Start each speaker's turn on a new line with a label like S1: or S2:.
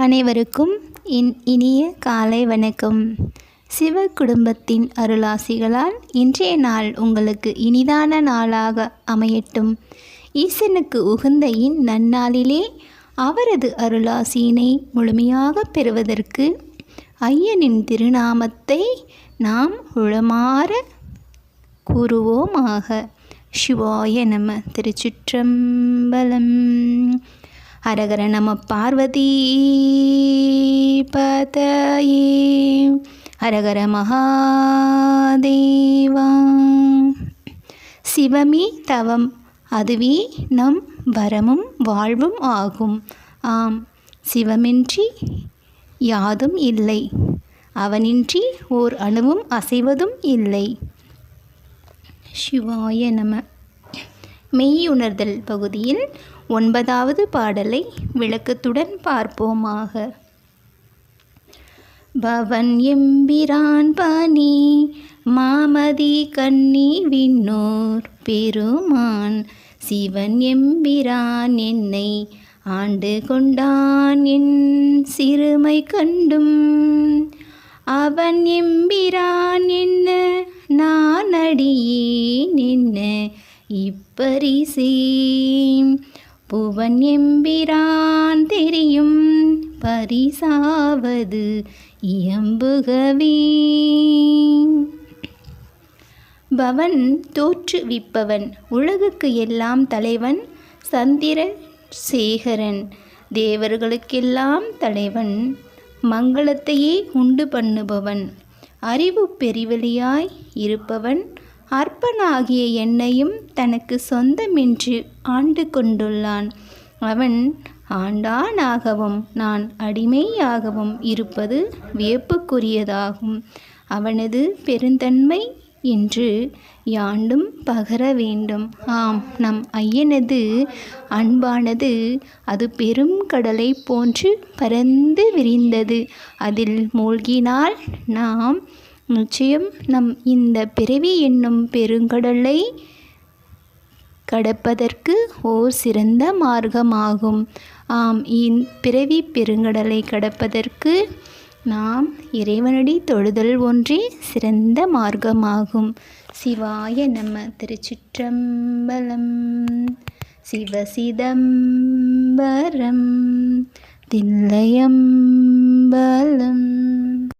S1: அனைவருக்கும் இன் இனிய காலை வணக்கம். சிவ குடும்பத்தின் அருளாசிகளால் இன்றைய நாள் உங்களுக்கு இனிதான நாளாக அமையட்டும். ஈசனுக்கு உகந்த இன் நன்னாளிலே அவரது அருளாசியினை முழுமையாக பெறுவதற்கு ஐயனின் திருநாமத்தை நாம் உளமாற கூறுவோமாக. சிவாய நம திருச்சிற்றம்பலம். ஹரஹர நம பார்வதி பதயே. ஹரஹர மகாதேவா. சிவமே தவம் அதுவே நம் வரமும் வாழ்வும் ஆகும். ஆம் சிவமின்றி யாதும் இல்லை. அவனின்றி ஓர் அணுவும் அசைவதும் இல்லை. சிவாய நம. மெய்யுணர்தல் பகுதியில் ஒன்பதாவது பாடலை விளக்கத்துடன் பார்ப்போமாக. பவன் எம்பிரான் பனி மாமதி கன்னி விண்ணோர் பெருமான் சிவன் எம்பிரான் என்னை ஆண்டு கொண்டான் என் சிறுமை கண்டும். அவன் எம்பிரான் என்ன நான் அடியேன் என்ன இப்பரிசேம் புவன் எம்பிரான் தெரியும் பரிசாவது இயம்புகவே பவன் தோற்றுவிப்பவன் உலகுக்கு எல்லாம் தலைவன் சந்திர சேகரன். தேவர்களுக்கெல்லாம் தலைவன் மங்களத்தையே உண்டு பண்ணுபவன். அறிவு பெரிவெளியாய் இருப்பவன் அற்பனாகிய என்னையும் தனக்கு சொந்தமென்று ஆண்டு கொண்டுள்ளான் அவன் ஆண்டானாகவும் நான் அடிமையாகவும் இருப்பது வியப்புக்குரியதாகும். அவனது பெருந்தன்மை என்று யாண்டும் பகர வேண்டும். ஆம் நம் ஐயனது அன்பானது அது பெரும் கடலை போன்று பரந்து விரிந்தது. அதில் மூழ்கினால் நாம் நிச்சயம் நம் இந்த பிறவி என்னும் பெருங்கடலை கடப்பதற்கு ஓர் சிறந்த மார்க்கமாகும். ஆம் இன் பிறவி பெருங்கடலை கடப்பதற்கு நாம் இறைவனடி தொழுதல் ஒன்றே சிறந்த மார்க்கமாகும். சிவாய நம்ம திருச்சிற்றம்பலம் சிவசிதம்பரம் தில்லையம்